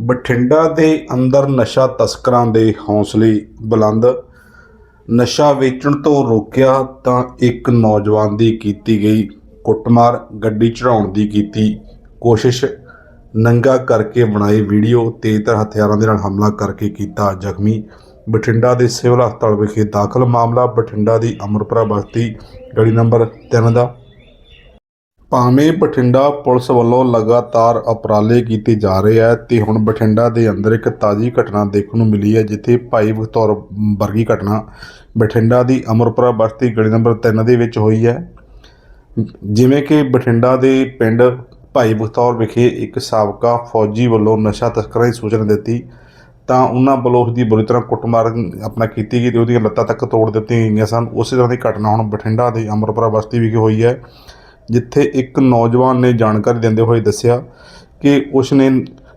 ਬਠਿੰਡਾ ਦੇ ਅੰਦਰ ਨਸ਼ਾ ਤਸਕਰਾਂ ਦੇ ਹੌਸਲੇ ਬੁਲੰਦ। ਨਸ਼ਾ ਵੇਚਣ ਤੋਂ ਰੋਕਿਆ ਤਾਂ ਇੱਕ ਨੌਜਵਾਨ ਦੀ ਕੀਤੀ ਗਈ ਕੁੱਟਮਾਰ, ਗੱਡੀ ਚੜਾਉਣ ਦੀ ਕੀਤੀ ਕੋਸ਼ਿਸ਼, ਨੰਗਾ ਕਰਕੇ ਬਣਾਈ ਵੀਡੀਓ ਤੇਜ਼ਧਾਰ ਹਥਿਆਰਾਂ ਦੇ ਨਾਲ ਹਮਲਾ ਕਰਕੇ ਕੀਤਾ ਜ਼ਖਮੀ। ਬਠਿੰਡਾ ਦੇ ਸਿਵਲ ਹਸਪਤਾਲ ਵਿਖੇ ਦਾਖਲ ਮਾਮਲਾ, ਬਠਿੰਡਾ ਦੀ ਅਮਰਪੁਰਾ ਬਸਤੀ, ਗਲੀ ਨੰਬਰ 3 ਦਾ। ਭਾਵੇਂ ਬਠਿੰਡਾ ਪੁਲਿਸ ਵੱਲੋਂ ਲਗਾਤਾਰ ਉਪਰਾਲੇ ਕੀਤੇ ਜਾ ਰਹੇ ਹੈ ਤੇ ਹੁਣ ਬਠਿੰਡਾ ਦੇ ਅੰਦਰ ਇੱਕ ਤਾਜ਼ੀ ਘਟਨਾ ਦੇਖਣ ਨੂੰ ਮਿਲੀ ਹੈ, ਜਿੱਥੇ ਭਾਈ ਬਖਤੌਰ ਵਰਗੀ ਘਟਨਾ ਬਠਿੰਡਾ ਦੀ ਅਮਰਪੁਰਾ ਬਸਤੀ ਗਲੀ ਨੰਬਰ 3 ਦੇ ਵਿੱਚ ਹੋਈ ਹੈ। ਜਿਵੇਂ ਕਿ ਬਠਿੰਡਾ ਦੇ ਪਿੰਡ ਭਾਈ ਬਖਤੌਰ ਵਿਖੇ ਇੱਕ ਸਾਬਕਾ ਫੌਜੀ ਵੱਲੋਂ ਨਸ਼ਾ ਤਸਕਰਾਂ ਦੀ ਸੂਚਨਾ ਦਿੱਤੀ, ਤਾਂ ਉਹਨਾਂ ਵੱਲੋਂ ਉਸ ਦੀ ਬੁਰੀ ਤਰ੍ਹਾਂ ਕੁੱਟਮਾਰ ਆਪਣਾ ਕੀਤੀ ਗਈ ਤੇ ਉਹਦੀਆਂ ਲੱਤਾਂ ਤੱਕ ਤੋੜ ਦਿੱਤੀਆਂ ਗਈਆਂ ਸਨ। ਉਸੇ ਤਰ੍ਹਾਂ ਦੀ ਘਟਨਾ ਹੁਣ ਬਠਿੰਡਾ ਦੇ ਅਮਰਪੁਰਾ ਬਸਤੀ ਵਿਖੇ ਹੋਈ ਹੈ। ਜਿੱਥੇ ਇੱਕ ਨੌਜਵਾਨ ਨੇ ਜਾਣਕਾਰੀ ਦਿੰਦੇ ਹੋਏ ਦੱਸਿਆ ਕਿ ਉਸ ਨੇ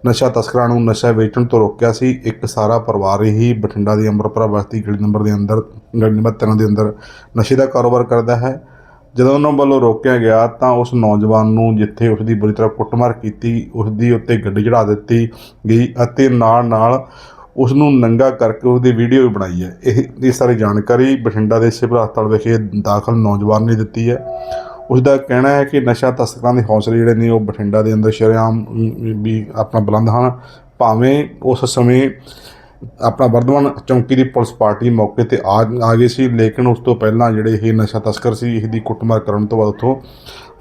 ਨਸ਼ਾ ਤਸਕਰਾਂ ਨੂੰ ਨਸ਼ਾ ਵੇਚਣ ਤੋਂ ਰੋਕਿਆ ਸੀ। ਇੱਕ ਸਾਰਾ ਪਰਿਵਾਰ ਹੀ ਬਠਿੰਡਾ ਦੀ ਅੰਮ੍ਰਿਤਪੁਰਾ ਬਸਤੀ ਗਲੀ ਨੰਬਰ ਦੇ ਅੰਦਰ, ਗਲੀ ਨੰਬਰ 3 ਦੇ ਅੰਦਰ ਨਸ਼ੇ ਦਾ ਕਾਰੋਬਾਰ ਕਰਦਾ ਹੈ। ਜਦੋਂ ਉਹਨਾਂ ਵੱਲੋਂ ਰੋਕਿਆ ਗਿਆ ਤਾਂ ਉਸ ਨੌਜਵਾਨ ਨੂੰ ਜਿੱਥੇ ਉਸ ਦੀ ਬੁਰੀ ਤਰ੍ਹਾਂ ਕੁੱਟਮਾਰ ਕੀਤੀ ਉਸ ਦੀ ਉੱਤੇ ਗੱਡੀ ਚੜਾ ਦਿੱਤੀ ਗਈ ਅਤੇ ਨਾਲ ਨਾਲ ਉਸ ਨੂੰ ਨੰਗਾ ਕਰਕੇ ਉਹਦੀ ਵੀਡੀਓ ਵੀ ਬਣਾਈ ਹੈ। ਇਹ ਇਹ ਸਾਰੀ ਜਾਣਕਾਰੀ ਬਠਿੰਡਾ ਦੇ ਸਿਵਲ ਹਸਪਤਾਲ ਵਿਖੇ ਦਾਖਲ ਨੌਜਵਾਨ ਨੇ ਦਿੱਤੀ ਹੈ। ਉਸ ਦਾ ਕਹਿਣਾ ਹੈ ਕਿ ਨਸ਼ਾ ਤਸਕਰਾਂ ਦੇ ਹੌਸਲੇ ਜਿਹੜੇ ਨੇ ਉਹ ਬਠਿੰਡਾ ਦੇ ਅੰਦਰ ਸ਼ਰੇਆਮ ਵੀ ਆਪਣਾ ਬੁਲੰਦ ਹਨ। ਭਾਵੇਂ ਉਸ ਸਮੇਂ ਆਪਣਾ ਵਰਧਮਾਨ ਚੌਂਕੀ ਦੀ ਪੁਲਿਸ ਪਾਰਟੀ ਮੌਕੇ ਤੇ ਆ ਆ ਗਈ ਸੀ, ਲੇਕਿਨ ਉਸ ਤੋਂ ਪਹਿਲਾਂ ਜਿਹੜੇ ਇਹ ਨਸ਼ਾ ਤਸਕਰ ਸੀ ਇਹਦੀ ਕੁੱਟਮਾਰ ਕਰਨ ਤੋਂ ਬਾਅਦ ਉੱਥੋਂ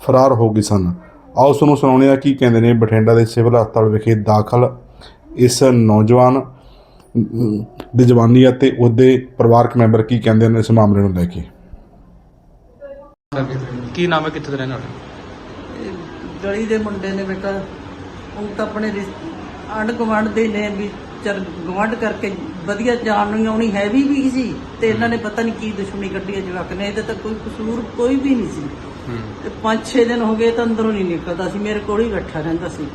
ਫਰਾਰ ਹੋ ਗਏ ਸਨ। ਆਓ ਤੁਹਾਨੂੰ ਸੁਣਾਉਂਦੇ ਹਾਂ ਕੀ ਕਹਿੰਦੇ ਨੇ ਬਠਿੰਡਾ ਦੇ ਸਿਵਲ ਹਸਪਤਾਲ ਵਿਖੇ ਦਾਖਲ ਇਸ ਨੌਜਵਾਨ ਦੀ ਜਵਾਨੀ ਅਤੇ ਉਹਦੇ ਪਰਿਵਾਰਕ ਮੈਂਬਰ ਕੀ ਕਹਿੰਦੇ ਨੇ ਇਸ ਮਾਮਲੇ ਨੂੰ ਲੈ ਕੇ। ਕੀ ਨਾਮ ਹੈ? ਕਿੱਥੇ ਦੇ ਰਹਿਣ ਵਾਲੇ ਇਹ ਗਲੀ ਦੇ ਮੁੰਡੇ ਨੇ ਬੇਟਾ ਉਹ ਤਾਂ ਆਪਣੇ ਆਂਢ ਗੁਆਂਢ ਦੇ ਨੇ ਵੀ ਚਰ ਗਵਾਂਢ ਕਰਕੇ ਵਧੀਆ ਜਾਣ ਨੂੰ ਆਉਣੀ ਹੈਵੀ ਵੀ ਸੀ ਤੇ ਇਹਨਾਂ ਨੇ ਪਤਾ ਨਹੀਂ ਕੀ ਦੁਸ਼ਮਣੀ ਕੱਢੀ ਹੈ ਜਵਾਕ ਨੇ ਇਹਦੇ ਤਾਂ ਕੋਈ ਕਸੂਰ ਕੋਈ ਵੀ ਨਹੀਂ ਸੀ। ਤੇ ਪੰਜ ਛੇ ਦਿਨ ਹੋ ਗਏ ਤਾਂ ਅੰਦਰੋਂ ਨਹੀਂ ਨਿਕਲਦਾ ਸੀ ਮੇਰੇ ਕੋਲ ਹੀ ਬੈਠਾ ਰਹਿੰਦਾ ਸੀ।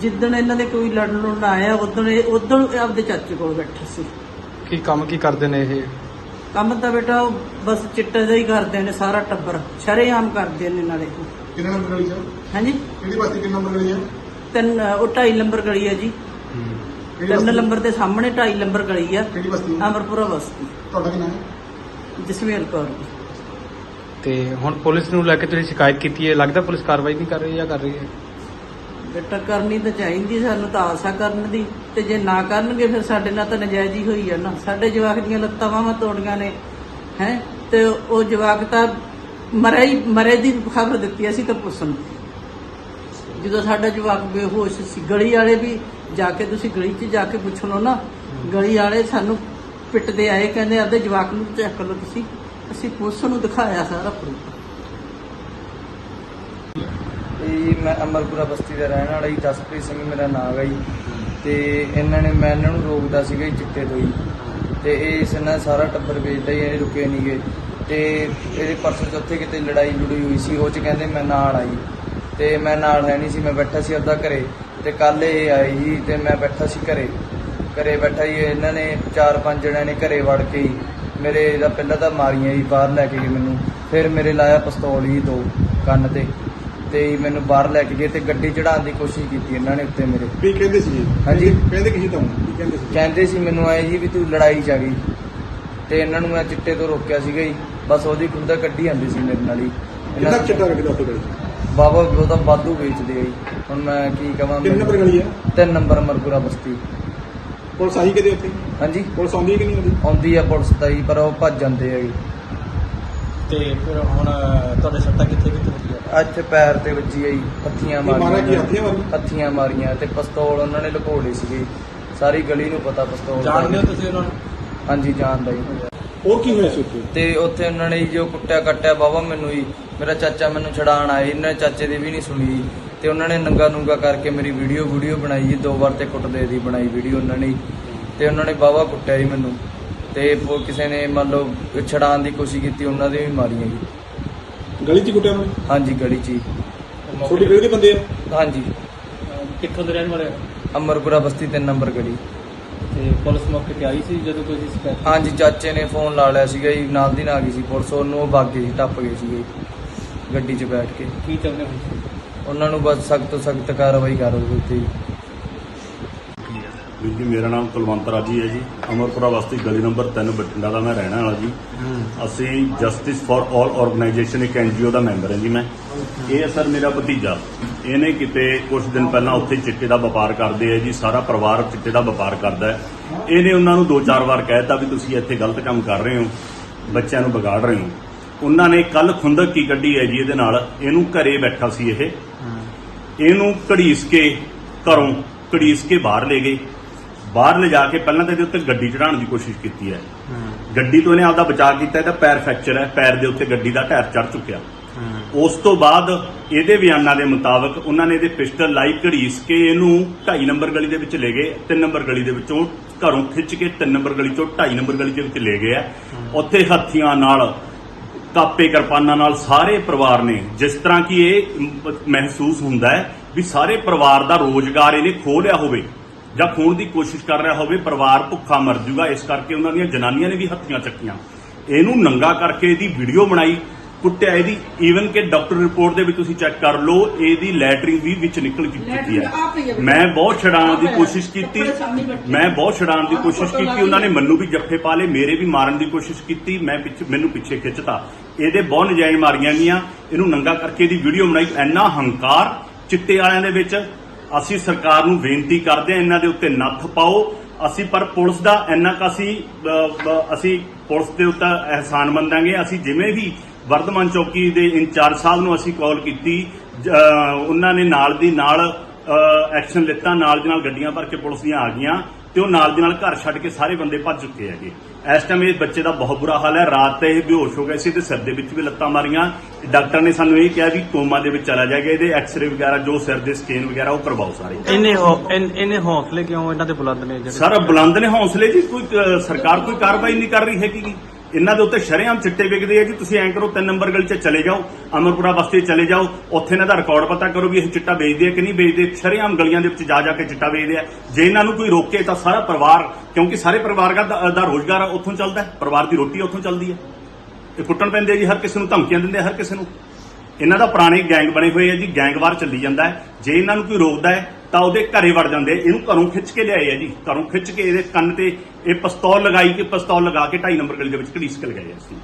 ਜਿੱਦਣ ਇਹਨਾਂ ਦੇ ਕੋਈ ਲੜਨ ਲੁੜਨ ਆਇਆ ਉਦੋਂ ਉਦੋਂ ਆਪਦੇ ਚਾਚੇ ਕੋਲ ਬੈਠਾ ਸੀ। ਕੀ ਕੰਮ ਕੀ ਕਰਦੇ ਨੇ ਇਹ? ਕੰਮ ਤਾਂ ਬੇਟਾ ਉਹ ਬਸ ਚਿੱਟਾ ਜਿਹਾ ਹੀ ਕਰਦੇ ਨੇ ਸਾਰਾ ਟੱਬਰ। ਸ਼ਰੇਆਮ ਕਰਦੇ ਨੇ ਨਾਲੇ। ਕਿੰਨਾ ਨੰਬਰ ਗਲੀ ਹੈ ਹਾਂਜੀ? ਕਿਹੜੀ ਬਸਤੀ ਕਿੰਨਾ ਨੰਬਰ ਗਲੀ ਹੈ ਤਿੰਨ ਉਹ ਢਾਈ ਨੰਬਰ ਗਲੀ ਹੈ ਜੀ। ਤਿੰਨ ਨੰਬਰ ਦੇ ਸਾਹਮਣੇ ਢਾਈ ਨੰਬਰ ਗਲੀ ਆ। ਕਿਹੜੀ ਬਸਤੀ ਅਮਰਪੁਰਾ ਬਸਤੀ ਤੁਹਾਡਾ ਕੀ ਨਾਮ ਹੈ? ਜਸਵੀਰ ਕੌਰ। ਜੀ। ਤੇ ਹੁਣ ਪੁਲਿਸ ਨੂੰ ਲੈ ਕੇ ਤੁਸੀਂ ਸ਼ਿਕਾਇਤ ਕੀਤੀ ਹੈ? ਲੱਗਦਾ ਪੁਲਿਸ ਕਾਰਵਾਈ ਨਹੀਂ ਕਰ ਰਹੀ ਜਾਂ ਕਰ ਰਹੀ ਹੈ? ਬੇਟਾ ਕਰਨੀ ਤਾਂ ਚਾਹੀਦੀ ਸਾਨੂੰ ਤਾਂ ਆਸਾ ਕਰਨ ਦੀ, ਤੇ ਜੇ ਨਾ ਕਰਨਗੇ ਫਿਰ ਸਾਡੇ ਨਾਲ ਤਾਂ ਨਜਾਇਜ਼ ਹੀ ਹੋਈ ਆ ਨਾ। ਸਾਡੇ ਜਵਾਕ ਦੀਆਂ ਲੱਤਾਂ ਬਾਹਾਂ ਤੋੜੀਆਂ ਨੇ, ਹੈ? ਤੇ ਉਹ ਜਵਾਕ ਤਾਂ ਮਰੇ ਹੀ ਮਰੇ ਦੀ ਖਬਰ ਦਿੱਤੀ ਅਸੀਂ ਤਾਂ ਪੁੱਛਣ ਜਦੋਂ ਸਾਡਾ ਜਵਾਕ ਬੇਹੋਸ਼ ਸੀ, ਗਲੀ ਵਾਲੇ ਵੀ ਜਾ ਕੇ ਤੁਸੀਂ ਗਲੀ 'ਚ ਜਾ ਕੇ ਪੁੱਛ ਲਓ ਨਾ, ਗਲੀ ਵਾਲੇ ਸਾਨੂੰ ਪਿੱਟਦੇ ਆਏ, ਕਹਿੰਦੇ, ਆਪਦੇ ਜਵਾਕ ਨੂੰ ਚੱਕ ਲਓ ਤੁਸੀਂ। ਅਸੀਂ ਪੁਲਿਸ ਨੂੰ ਦਿਖਾਇਆ ਸਾਰਾ ਪ੍ਰੂਫ। ਇਹ ਮੈਂ ਅਮਰਪੁਰਾ ਬਸਤੀ ਦਾ ਰਹਿਣ ਵਾਲਾ ਜੀ, ਜਸਪ੍ਰੀਤ ਸਿੰਘ ਮੇਰਾ ਨਾਮ ਹੈ ਜੀ। ਤੇ ਇਹਨਾਂ ਨੇ ਮੈਂ ਇਹਨਾਂ ਨੂੰ ਰੋਕਦਾ ਸੀਗਾ ਜੀ ਚਿੱਟੇ ਤੋਂ ਜੀ। ਤੇ ਇਹ ਇਸ ਨਾਲ ਸਾਰਾ ਟੱਬਰ ਵੇਚਦਾ ਹੀ ਇਹ ਰੁਕੇ ਨਹੀਂਗੇ ਤੇ ਇਹਦੇ ਪਰਸੋਂ ਚੌਥੇ ਕਿਤੇ ਲੜਾਈ ਲੜੂਈ ਹੋਈ ਸੀ, ਉਹ ਚ ਕਹਿੰਦੇ ਮੈਂ ਨਾਲ ਆਈ। ਤੇ ਮੈਂ ਨਾਲ ਹੈ ਨਹੀਂ ਸੀ, ਮੈਂ ਬੈਠਾ ਸੀ ਆਪਦਾ ਘਰੇ। ਤੇ ਕੱਲ ਇਹ ਆਏ ਜੀ, ਤੇ ਮੈਂ ਬੈਠਾ ਸੀ ਘਰੇ। ਘਰੇ ਬੈਠਾ ਜੀ, ਇਹਨਾਂ ਨੇ ਚਾਰ ਪੰਜ ਜਣਿਆਂ ਨੇ ਘਰੇ ਵੜ ਕੇ ਮੇਰੇ ਦਾ ਪਹਿਲਾਂ ਤਾਂ ਮਾਰੀਆਂ ਜੀ, ਬਾਹਰ ਲੈ ਕੇ ਗਏ ਮੈਨੂੰ। ਫਿਰ ਮੇਰੇ ਲਾਇਆ ਪਿਸਤੌਲ ਜੀ ਦੋ, ਕੰਨ ਤੇ। ਤੇ ਜੀ ਮੈਨੂੰ ਬਾਹਰ ਲੈ ਕੇ ਗਏ ਤੇ ਗੱਡੀ ਚੜਾਉਣ ਦੀ ਕੋਸ਼ਿਸ਼ ਕੀਤੀ ਇਹਨਾਂ ਨੇ ਉੱਤੇ ਮੇਰੇ। ਕੀ ਕਹਿੰਦੇ ਸੀ ਹਾਂਜੀ। ਕਹਿੰਦੇ ਕੀ ਸੀ ਤੁਹਾਨੂੰ ਕੀ ਕਹਿੰਦੇ ਸੀ ਕਹਿੰਦੇ ਸੀ ਮੈਨੂੰ ਆਏ ਜੀ ਵੀ ਤੂੰ ਲੜਾਈ ਚ ਆ ਗਈ। ਤੇ ਇਹਨਾਂ ਨੂੰ ਮੈਂ ਚਿੱਟੇ ਤੋਂ ਰੋਕਿਆ ਸੀਗਾ ਜੀ। ਬਸ ਉਹਦੀ ਖੁੰਦਾ ਕੱਢੀ ਜਾਂਦੀ ਸੀ ਮੇਰੇ ਨਾਲ ਹੀ। ਕਿੰਨਾ ਇਹਨਾਂ ਕੁ ਚਿੱਟਾ ਰੱਖਦਾ ਉੱਥੇ ਗਲੀ ਬਾਬਾ ਉਹ ਤਾਂ ਵਾਧੂ ਵੇਚਦੇ ਆ ਜੀ। ਹੁਣ ਮੈਂ ਕੀ ਕਹਾਂ ਕਿੰਨੇ ਨੰਬਰ ਗਲੀ ਹੈ ਤਿੰਨ ਨੰਬਰ ਮਰਪੁਰਾ ਬਸਤੀ। ਪੁਲਿਸ ਆਈ ਕਦੇ ਉੱਥੇ? ਹਾਂਜੀ। ਪੁਲਿਸ ਆਉਂਦੀ ਹੈ ਕਿ ਨਹੀਂ ਆਉਂਦੀ? ਆਉਂਦੀ ਆ ਪੁਲਿਸ ਤਾਂ ਜੀ ਪਰ ਉਹ ਭੱਜ ਜਾਂਦੇ ਆ ਜੀ। ਤੇ ਫਿਰ ਹੁਣ ਤੁਹਾਡੇ ਸੱਟਾਂ ਕਿੱਥੇ ਕਿੱਥੇ ਲੱਗੀਆਂ? ਅੱਜ ਪੈਰ ਤੇ ਵੱਜੀ ਆ ਹੱਥੀਆਂ ਇਹ ਮਾਰਿਆ ਕੀ ਮਾਰੀਆਂ ਤੇ ਪਿਸਤੌਲ ਉਹਨਾਂ ਨੇ ਲੁਕੋ ਲਈ ਸੀਗੀ। ਸਾਰੀ ਗਲੀ ਨੂੰ ਪਤਾ ਪਿਸਤੌਲ ਦਾ। ਜਾਣਦੇ ਹੋ ਤੁਸੀਂ ਉਹਨਾਂ ਨੂੰ? ਹਾਂਜੀ ਜਾਣਦਾ ਜੀ। ਹੋਰ ਕੀ ਹੋਇਆ ਸੀ ਉੱਥੇ? ਤੇ ਉੱਥੇ ਉਹਨਾਂ ਨੇ ਜੀ ਕੁੱਟਿਆ ਕੱਟਿਆ ਬਾਬਾ ਮੈਨੂੰ ਹੀ ਮੇਰਾ ਚਾਚਾ ਮੈਨੂੰ ਛਡਾਣ ਆਏ ਇਹਨਾਂ ਨੇ ਚਾਚੇ ਦੀ ਵੀ ਨਹੀਂ ਸੁਣੀ। ਤੇ ਉਹਨਾਂ ਨੇ ਨੰਗਾ ਨੂੰਗਾ ਕਰਕੇ ਮੇਰੀ ਵੀਡੀਓ ਵੀਡੀਓ ਬਣਾਈ ਜੀ ਦੋ ਵਾਰ ਤੇ ਕੁੱਟਦੇ ਦੀ ਬਣਾਈ ਵੀਡੀਓ ਉਹਨਾਂ ਨੇ। ਤੇ ਉਹਨਾਂ ਨੇ ਬਾਬਾ ਕੁੱਟਿਆ ਜੀ ਮੈਨੂੰ। ਤੇ ਉਹ ਕਿਸੇ ਨੇ ਮੰਨ ਲਓ ਛਡਾਣ ਦੀ ਕੋਸ਼ਿਸ਼ ਕੀਤੀ ਉਹਨਾਂ ਦੇ ਵੀ ਮਾਰੀਆਂ ਜੀ। ਗਲੀ 'ਚ ਕੁੱਟਿਆ ਉਹਨੇ? ਹਾਂਜੀ ਗਲੀ 'ਚ ਹੀ। ਛੋਟੀ ਗਲੀ ਦੇ ਬੰਦੇ ਆ? ਹਾਂਜੀ। ਕਿੱਥੋਂ ਦੇ ਰਹਿਣ ਵਾਲੇ ਹੋ? ਅਮਰਪੁਰਾ ਬਸਤੀ 3 ਨੰਬਰ ਗਲੀ। ਤੇ ਪੁਲਿਸ ਮੌਕੇ ਤੇ ਆਈ ਸੀ ਜਦੋਂ ਕੋਈ ਸ਼ਿਕਾਇਤ ਹਾਂਜੀ ਚਾਚੇ ਨੇ ਫੋਨ ਲਾ ਲਿਆ ਸੀਗਾ ਜੀ ਨਾਲ ਦੀ ਨਾਲ ਆ ਗਈ ਸੀ ਪੁਲਿਸ। ਉਹਨੂੰ ਉਹ ਭੱਗ ਗਏ ਸੀ ਟੱਪ ਗਏ ਸੀਗੇ ਗੱਡੀ 'ਚ ਬੈਠ ਕੇ। ਕੀ ਚਾਹੁੰਦੇ ਹੋ ਉਹਨਾਂ ਨੂੰ ਬਸ ਸਖਤ ਤੋਂ ਸਖਤ ਕਾਰਵਾਈ ਕਰੋ ਜੀ। ਵੀਰ ਜੀ ਮੇਰਾ ਨਾਮ ਕੁਲਵੰਤ ਰਾਜੀ ਹੈ ਜੀ। ਅਮਰਪੁਰਾ ਬਸਤੀ ਗਲੀ ਨੰਬਰ 3 ਬਠਿੰਡਾ ਦਾ ਮੈਂ ਰਹਿਣ ਵਾਲਾ ਜੀ। ਅਸੀਂ ਜਸਟਿਸ ਫਾਰ ਆਲ ਆਰਗੇਨਾਈਜੇਸ਼ਨ ਇੱਕ ਐਨਜੀਓ ਦਾ ਮੈਂਬਰ ਹਾਂ ਜੀ ਮੈਂ। ਇਹ ਸਰ ਮੇਰਾ ਭਤੀਜਾ। ਇਹਨੇ ਕਿਤੇ ਕੁਝ ਦਿਨ ਪਹਿਲਾਂ ਉੱਥੇ ਚਿੱਟੇ ਦਾ ਵਪਾਰ ਕਰਦੇ ਆ ਜੀ ਸਾਰਾ ਪਰਿਵਾਰ ਚਿੱਟੇ ਦਾ ਵਪਾਰ ਕਰਦਾ ਹੈ। ਇਹਨੇ ਉਹਨਾਂ ਨੂੰ ਦੋ ਚਾਰ ਵਾਰ ਕਹਿਤਾ ਵੀ ਤੁਸੀਂ ਇੱਥੇ ਗਲਤ ਕੰਮ ਕਰ ਰਹੇ ਹੋ ਬੱਚਿਆਂ ਨੂੰ ਵਿਗਾੜ ਰਹੇ ਹੋ। ਉਹਨਾਂ ਨੇ ਕੱਲ ਖੁੰਦਕ ਕੀ ਕੱਢੀ ਹੈ ਜੀ ਇਹਦੇ ਨਾਲ? ਇਹਨੂੰ ਘਰੇ ਬੈਠਾ ਸੀ ਇਹ। ਇਹਨੂੰ ਘੜੀਸ ਕੇ ਘਰੋਂ ਘੜੀਸ ਕੇ ਬਾਹਰ ਲੈ ਗਏ। ਬਾਹਰ ਲਿਜਾ ਕੇ ਪਹਿਲਾਂ ਤਾਂ ਇਹਦੇ ਉੱਤੇ ਗੱਡੀ ਚੜਾਉਣ ਦੀ ਕੋਸ਼ਿਸ਼ ਕੀਤੀ ਹੈ। ਗੱਡੀ ਤੋਂ ਇਹਨੇ ਆਪਦਾ ਬਚਾਅ ਕੀਤਾ, ਇਹਦਾ ਪੈਰ ਫ੍ਰੈਕਚਰ ਹੈ, ਪੈਰ ਦੇ ਉੱਤੇ ਗੱਡੀ ਦਾ ਟਾਇਰ ਚੜ ਚੁੱਕਿਆ। ਉਸ ਤੋਂ ਬਾਅਦ ਇਹਦੇ ਬਿਆਨਾਂ ਦੇ ਮੁਤਾਬਕ ਉਹਨਾਂ ਨੇ ਇਹਦੇ ਪਿਸਟਲ ਲਾਈ ਘੜੀਸ ਕੇ ਇਹਨੂੰ 2.5 ਨੰਬਰ ਗਲੀ ਦੇ ਵਿੱਚ ਲੈ ਗਏ 3 ਨੰਬਰ ਗਲੀ ਦੇ ਵਿੱਚੋਂ ਘਰੋਂ ਖਿੱਚ ਕੇ 3 ਨੰਬਰ ਗਲੀ ਚੋਂ 2.5 ਨੰਬਰ ਗਲੀ ਦੇ ਵਿੱਚ ਲੈ ਗਏ ਆ। ਉੱਥੇ ਹੱਥੀਆਂ ਨਾਲ, ਕਾਪੇ ਕਿਰਪਾਨਾਂ ਨਾਲ ਸਾਰੇ ਪਰਿਵਾਰ ਨੇ, ਜਿਸ ਤਰ੍ਹਾਂ ਕਿ ਇਹ ਮਹਿਸੂਸ ਹੁੰਦਾ ਹੈ ਵੀ ਸਾਰੇ ਪਰਿਵਾਰ ਦਾ ਰੋਜ਼ਗਾਰ ਇਹਨੇ ਖੋਹ ਲਿਆ ਹੋਵੇ। ਜਾਂ ਖੋਣ ਦੀ ਕੋਸ਼ਿਸ਼ ਕਰ ਰਿਹਾ ਹੋਵੇ ਪਰਿਵਾਰ ਭੁੱਖਾ ਮਰ ਜੂਗਾ ਇਸ ਕਰਕੇ ਉਹਨਾਂ ਦੀਆਂ ਜਨਾਨੀਆਂ ਨੇ ਵੀ ਹੱਥੀਆਂ ਚੱਕੀਆਂ। ਇਹਨੂੰ ਨੰਗਾ ਕਰਕੇ ਇਹਦੀ ਵੀਡੀਓ ਬਣਾਈ ਕੁੱਟਿਆ ਇਹਦੀ ਈਵਨ ਕਿ ਡਾਕਟਰ ਰਿਪੋਰਟ ਦੇ ਵਿੱਚ ਤੁਸੀਂ ਚੈੱਕ ਕਰ ਲਓ ਇਹਦੀ ਲੈਟਰਿੰਗ ਵੀ ਵਿੱਚ ਨਿਕਲ ਚੁੱਕੀ ਹੈ। ਮੈਂ ਬਹੁਤ ਛਡਾਉਣ ਦੀ ਕੋਸ਼ਿਸ਼ ਕੀਤੀ ਮੈਂ ਬਹੁਤ ਛਡਾਉਣ ਦੀ ਕੋਸ਼ਿਸ਼ ਕੀਤੀ ਉਹਨਾਂ ਨੇ ਮੈਨੂੰ ਵੀ ਜੱਫੇ ਪਾ ਲਏ ਮੇਰੇ ਵੀ ਮਾਰਨ ਦੀ ਕੋਸ਼ਿਸ਼ ਕੀਤੀ ਮੈਂ ਪਿੱਛੇ ਮੈਨੂੰ ਪਿੱਛੇ ਖਿੱਚਤਾ। ਇਹਦੇ ਬਹੁਤ ਨਜਾਇਜ਼ ਮਾਰੀਆਂ ਗਈਆਂ ਇਹਨੂੰ ਨੰਗਾ ਕਰਕੇ ਇਹਦੀ ਵੀਡੀਓ ਬਣਾਈ। ਇੰਨਾ ਹੰਕਾਰ ਚਿੱਟੇ ਵਾਲਿਆਂ ਦੇ ਵਿੱਚ ਅਸੀਂ ਸਰਕਾਰ ਨੂੰ ਬੇਨਤੀ ਕਰਦੇ ਹਾਂ ਇਹਨਾਂ ਦੇ ਉੱਤੇ ਨੱਥ ਪਾਓ। ਅਸੀਂ ਪਰ ਪੁਲਿਸ ਦਾ ਇੰਨਾ ਕੁ ਅਸੀਂ ਅਸੀਂ ਪੁਲਿਸ ਦੇ ਉੱਤੇ ਅਹਿਸਾਨ ਮੰਨਾਂਗੇ। ਅਸੀਂ ਜਿਵੇਂ ਵੀ ਵਰਧਮਾਨ ਚੌਕੀ ਦੇ ਇੰਚਾਰਜ ਸਾਹਿਬ ਨੂੰ ਅਸੀਂ ਕਾਲ ਕੀਤੀ ਉਹਨਾਂ ਨੇ ਨਾਲ ਦੀ ਨਾਲ ਐਕਸ਼ਨ ਲਿੱਤਾ, ਨਾਲ ਦੀ ਨਾਲ ਗੱਡੀਆਂ ਭਰ ਕੇ ਪੁਲਿਸ ਦੀਆਂ ਆ ਗਈਆਂ। ਤੇ ਉਹ ਨਾਲ ਦੀ ਨਾਲ ਘਰ ਛੱਡ ਕੇ ਸਾਰੇ ਬੰਦੇ ਭੱਜ ਚੁੱਕੇ ਹੈਗੇ। ਇਸ ਟਾਈਮ ਇਹ ਬੱਚੇ ਦਾ ਬਹੁਤ ਬੁਰਾ ਹਾਲ ਹੈ। ਰਾਤ ਤੇ ਇਹ ਬੇਹੋਸ਼ ਹੋ ਗਿਆ ਸੀ ਤੇ ਸਿਰ ਦੇ ਵਿੱਚ ਵੀ ਲੱਤਾਂ ਮਾਰੀਆਂ। ਡਾਕਟਰ ਨੇ ਸਾਨੂੰ ਇਹ ਕਿਹਾ ਵੀ ਕੋਮਾ ਦੇ ਵਿੱਚ ਚਲਾ ਜਾਏਗਾ। ਇਹਦੇ ਐਕਸ-ਰੇ ਵਗੈਰਾ ਜੋ ਸਿਰ ਦੇ ਸਕੈਨ ਵਗੈਰਾ ਉਹ ਕਰਵਾਓ ਸਾਰੇ। ਇੰਨ- ਇੰਨੇ ਹੌਸਲੇ ਕਿਉਂ ਇਹਨਾਂ ਦੇ ਬੁਲੰਦ ਨੇ ਸਰ ਬੁਲੰਦ ਨੇ ਹੌਸਲੇ ਜੀ। ਕੋਈ ਸਰਕਾਰ ਕੋਈ ਕਾਰਵਾਈ ਨਹੀਂ ਕਰ ਰਹੀ ਹੈਗੀ। ਇਹਨਾਂ ਦੇ ਉੱਤੇ ਸ਼ਰੇਆਮ ਚਿੱਟੇ ਵਿਕਦੇ ਆ ਜੀ। ਤੁਸੀਂ ਐਂ ਕਰੋ, ਤਿੰਨ ਨੰਬਰ ਗਲੀ 'ਚ ਚਲੇ ਜਾਓ, ਅਮਰਪੁਰਾ ਬਸਤੀ ਚਲੇ ਜਾਓ, ਉੱਥੇ ਇਹਨਾਂ ਦਾ ਰਿਕਾਰਡ ਪਤਾ ਕਰੋ ਵੀ ਇਹ ਚਿੱਟਾ ਵੇਚਦੇ ਆ ਕਿ ਨਹੀਂ ਵੇਚਦੇ। ਸ਼ਰੇਆਮ ਗਲੀਆਂ ਦੇ ਵਿੱਚ ਜਾ ਜਾ ਕੇ ਚਿੱਟਾ ਵੇਚਦੇ ਆ। ਜੇ ਇਹਨਾਂ ਨੂੰ ਕੋਈ ਰੋਕੇ ਤਾਂ ਸਾਰਾ ਪਰਿਵਾਰ, ਕਿਉਂਕਿ ਸਾਰੇ ਪਰਿਵਾਰ ਦਾ ਦਾ ਰੋਜ਼ਗਾਰ ਉੱਥੋਂ ਚੱਲਦਾ ਹੈ। ਪਰਿਵਾਰ ਦੀ ਰੋਟੀ ਉੱਥੋਂ ਚੱਲਦੀ ਹੈ। ਇਹ ਕੁੱਟਣ ਪੈਂਦੇ ਆ ਜੀ, ਹਰ ਕਿਸੇ ਨੂੰ ਧਮਕੀਆਂ ਦਿੰਦੇ ਹਰ ਕਿਸੇ ਨੂੰ। ਇਹਨਾਂ ਦਾ ਪੁਰਾਣੇ ਗੈਂਗ ਬਣੇ ਹੋਏ ਆ ਜੀ, ਗੈਂਗਵਾਰ ਚੱਲੀ ਜਾਂਦਾ ਹੈ। ਜੇ ਇਹਨਾਂ ਨੂੰ ਕੋਈ ਰੋਕਦਾ ਹੈ ਤਾਂ ਉਹਦੇ ਘਰੇ ਵੜ ਜਾਂਦੇ ਇਹਨੂੰ ਘਰੋਂ ਖਿੱਚ ਕੇ ਲਿਆਏ ਆ ਜੀ। ਘਰੋਂ ਖਿੱਚ ਕੇ ਇਹਦੇ ਕੰਨ ਤੇ ਇਹ ਪਿਸਤੌਲ ਲਗਾਈ ਕਿ ਪਿਸਤੌਲ ਲਗਾ ਕੇ 2.5 ਨੰਬਰ ਗਲੀ ਦੇ ਵਿੱਚ ਘੜੀਸ ਕੇ ਲਗਾਏ ਅਸੀਂ।